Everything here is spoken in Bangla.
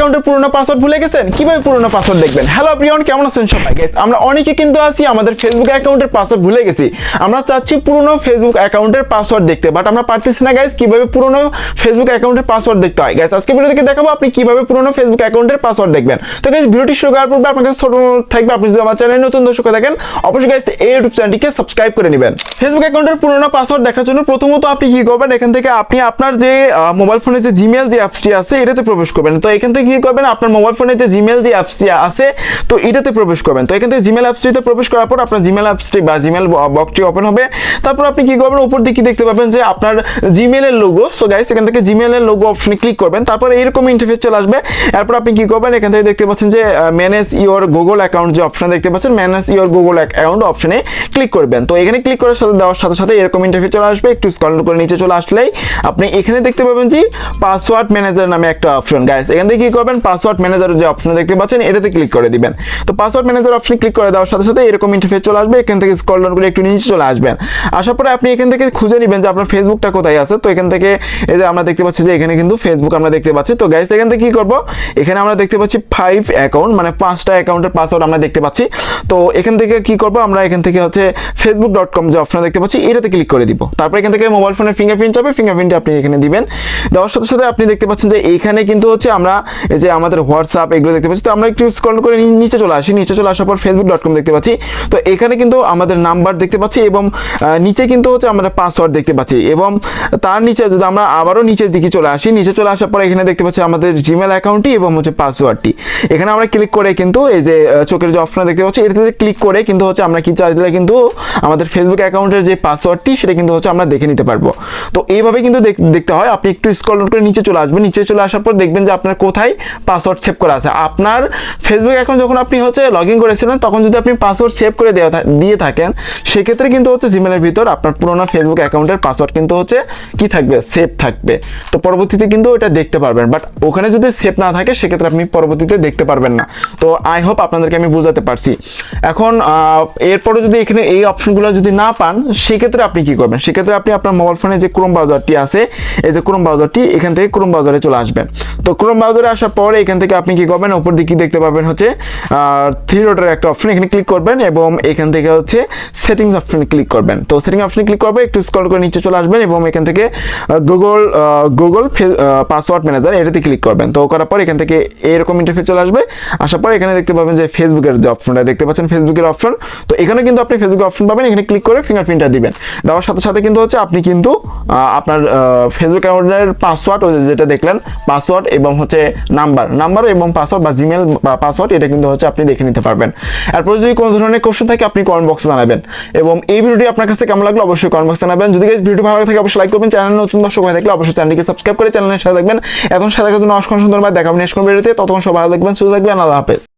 অ্যাকাউন্টের পুরোনো পাসওয়ার্ড ভুলে গেছেন? কীভাবে পুরোনো পাসওয়ার্ড দেখবেন? হ্যালো প্রিয়ন কেমন আছেন সবাই? গাইস আমরা অনেকে কিন্তু আছি, আমাদের ফেসবুক অ্যাকাউন্টের পাসওয়ার্ড ভুলে গেছি। আমরা চাচ্ছি পুরোনো ফেসবুক অ্যাকাউন্টের পাসওয়ার্ড দেখতে বাট আমরা পারতেছি না গাইস কীভাবে পুরোনো ফেসবুক অ্যাকাউন্টের পাসওয়ার্ড দেখতে হয়? গাইস আজকে ভিডিও থেকে দেখাবো? আপনি কীভাবে পুরোনো ফেসবুক অ্যাকাউন্টের পাসওয়ার্ড দেখবেন? তো গাইস ভিডিওটি শুরু করার পূর্বে আপনার কাছে ছোট থাকবে, আপনি যদি আমার চ্যানেলে নতুন দর্শক থাকেন, অবশ্যই গাইস এই ইউটিউব চ্যানেলটিকে সাবস্ক্রাইব করে নেবেন। ফেসবুক অ্যাকাউন্টের পুরোনো পাসওয়ার্ড দেখার জন্য প্রথমত আপনি কি করবেন? এখান থেকে আপনি আপনার যে মোবাইল ফোনে যে জিমেল যে অ্যাপসটি আছে, এটাতে প্রবেশ করবেন। তো এখান থেকে কি করবেন আপনার মোবাইল ফোনে যে জিমেল যে অ্যাপসটি আছে, তো এটাতে প্রবেশ করবেন। তো এখান থেকে জিমেল অ্যাপসটিতে প্রবেশ করার পর আপনার জিমেল অ্যাপসটি বা জিমেল বক্সটি ওপেন হবে। তারপর আপনি কি করবেন? উপর দিকে দেখতে পাবেন যে আপনার জিমেলের লোগো সো গাইস এখান থেকে জিমেলের লোগো অপশনে ক্লিক করবেন। তারপর এরকম ইন্টারফেস চলে আসবে। এরপর আপনি কি করবেন? এখান থেকে দেখতে পাচ্ছেন যে ম্যানেজ ইওর গুগল অ্যাকাউন্ট যে অপশন দেখতে পাচ্ছেন ম্যানেজ ইওর গুগল অ্যাকাউন্ট অপশনে ক্লিক করবেন। তো এখানে ক্লিক করার সাথে দেওয়ার সাথে সাথে এরকম ইন্টারফেস চলে আসবে। একটু স্ক্রল করে নিচে চলে আসলেই আপনি এখানে দেখতে পাবেন যে পাসওয়ার্ড ম্যানেজার নামে একটা অপশন গাইস এখান থেকে কি করবেন পাসওয়ার্ড ম্যানেজার যে অপশন দেখতে পাচ্ছেন, এটাতে ক্লিক করে দিবেন। তো পাসওয়ার্ড ম্যানেজার অপশন ক্লিক করে দেওয়ার সাথে সাথে এরকম ইন্টারফেস চলে আসবে, এখান থেকে স্ক্রল ডাউন করে একটু নিচে চলে আসবেন। আসার পরে আপনি এখান থেকে খুঁজে নেবেন যে আপনার ফেসবুকটা কোথায় আছে। তো এখান থেকে এই যে আমরা দেখতে পাচ্ছি যে এখানে কিন্তু ফেসবুক আমরা দেখতে পাচ্ছি। তো গাইস এখান থেকে কি করব? এখানে আমরা দেখতে পাচ্ছি ফাইভ অ্যাকাউন্ট মানে পাঁচটা অ্যাকাউন্টের পাসওয়ার্ড আমরা দেখতে পাচ্ছি। তো এখান থেকে কি করব? আমরা এখান থেকে হচ্ছে ফেসবুক ডট কম যে অপশন দেখতে পাচ্ছি, এটাতে ক্লিক করে দিব। তারপর এখান থেকে মোবাইল ফোনের ফিঙ্গারপ্রিন্ট যাবে ফিঙ্গারপ্রিন্ট আপনি এখানে দিবেন। দেওয়ার সাথে সাথে আপনি দেখতে পাচ্ছেন যে এইখানে কিন্তু হচ্ছে আমরা এই যে আমাদের হোয়াটসঅ্যাপ এগুলো দেখতে পাচ্ছি, তো আমরা একটু স্ক্রল করে নিচে চলে আসি। নিচে চলে আসার পর ফেসবুক ডট কম দেখতে পাচ্ছি। তো এখানে কিন্তু আমাদের নাম্বার দেখতে পাচ্ছি এবং নিচে কিন্তু হচ্ছে আমরা পাসওয়ার্ড দেখতে পাচ্ছি এবং তার নিচে যদি আমরা আবারও নিচের দিকে চলে আসি, নিচে চলে আসার পর এখানে দেখতে পাচ্ছি আমাদের জিমেল অ্যাকাউন্টটি এবং হচ্ছে পাসওয়ার্ডটি এখানে আমরা ক্লিক করে কিন্তু এই যে চোখের যে অপশন দেখতে পাচ্ছি, এটাতে ক্লিক করে কিন্তু হচ্ছে আমরা কি চাইলে কিন্তু আমাদের ফেসবুক অ্যাকাউন্টের যে পাসওয়ার্ডটি সেটা কিন্তু হচ্ছে আমরা দেখে নিতে পারব। তো এইভাবে কিন্তু দেখ- দেখতে হয়। আপনি একটু স্ক্রল করে নিচে চলে আসবেন। নিচে চলে আসার পর দেখবেন যে আপনার কোথায় পাসওয়ার্ড সেভ করা আছে। আপনার ফেসবুক অ্যাকাউন্ট যখন আপনি হচ্ছে লগ ইন করেছিলেন, তখন যদি আপনি পাসওয়ার্ড সেভ করে দিয়ে থাকেন, সেক্ষেত্রে কিন্তু হচ্ছে জিমেলের ভিতর আপনার পুরোনো ফেসবুক অ্যাকাউন্টের পাসওয়ার্ড কিন্তু হচ্ছে কি থাকবে? সেভ থাকবে। তো পরবর্তীতে কিন্তু এটা দেখতে পারবেন। বাট ওখানে যদি সেভ না থাকে, সেক্ষেত্রে আপনি পরবর্তীতে দেখতে পারবেন না। তো আই হোপ আপনাদেরকে আমি বোঝাতে পারছি। এখন এরপরে যদি এখানে এই অপশনগুলো যদি না পান, সেক্ষেত্রে আপনি কি করবেন? সেক্ষেত্রে আপনি আপনার মোবাইল ফোনে যে ক্রোম ব্রাউজারটি আছে, এই যে ক্রোম ব্রাউজারটি এখান থেকে ক্রোম ব্রাউজারে চলে আসবেন। তো ক্রোম ব্রাউজারে আসার পরে এখান থেকে আপনি কি করবেন? উপর দিকে দেখতে পাবেন হচ্ছে থ্রি ডটের একটা অপশন এখানে ক্লিক করবেন এবং এখান থেকে হচ্ছে সেটিংস অপশনে ক্লিক করবেন। তো সেটিং অপশনে ক্লিক করবে, একটু স্ক্রল করে নিচে চলে আসবেন এবং এখান থেকে গুগল গুগল পাসওয়ার্ড ম্যানেজার এটাতে ক্লিক করবেন। তো করার পর এখান থেকে এরকম ইন্টারফেস চলে আসবে। আসার পর এখানে দেখতে পাবেন যে ফেসবুকের যে অপশনটা দেখতে পাচ্ছেন ফেসবুকের অপশন তো এখানে কিন্তু আপনি ফেসবুকের অপশন পাবেন, এখানে ক্লিক করে ফিঙ্গারপ্রিন্টটা দিবেন। দেওয়ার সাথে সাথে কিন্তু হচ্ছে আপনি কিন্তু আপনার ফেসবুক অ্যাকাউন্টের পাসওয়ার্ড যেটা দেখলেন পাসওয়ার্ড এবং হচ্ছে নাম্বার নাম্বার এবং পাসওয়ার্ড বা জিমেল বা পাসওয়ার্ড এটা কিন্তু হচ্ছে আপনি দেখে নিতে পারবেন। এরপর যদি কোনো ধরনের কোশ্চেন থাকে আপনি কমেন্ট বক্সে জানাবেন। এবং এই ভিডিওটি আপনার কাছে কেমন লাগল অবশ্যই কমেন্ট বক্সে জানাবেন। যদি ভিডিও ভালো লাগে থাকে অবশ্যই লাইক করবেন। চ্যানেল নতুন দর্শক হয়ে থাকলে অবশ্যই চ্যানেলটিকে সাবস্ক্রাইব করে চ্যানেলের সাথে থাকবেন। এখন সাথে থাকার জন্য অসংখ্য সুন্দরভাবে দেখাবেন নেক্সট কোন ভিডিওতে ততক্ষণ সবাই ভালো থাকবেন, সুস্থ থাকবেন। আল্লাহ হাফেজ।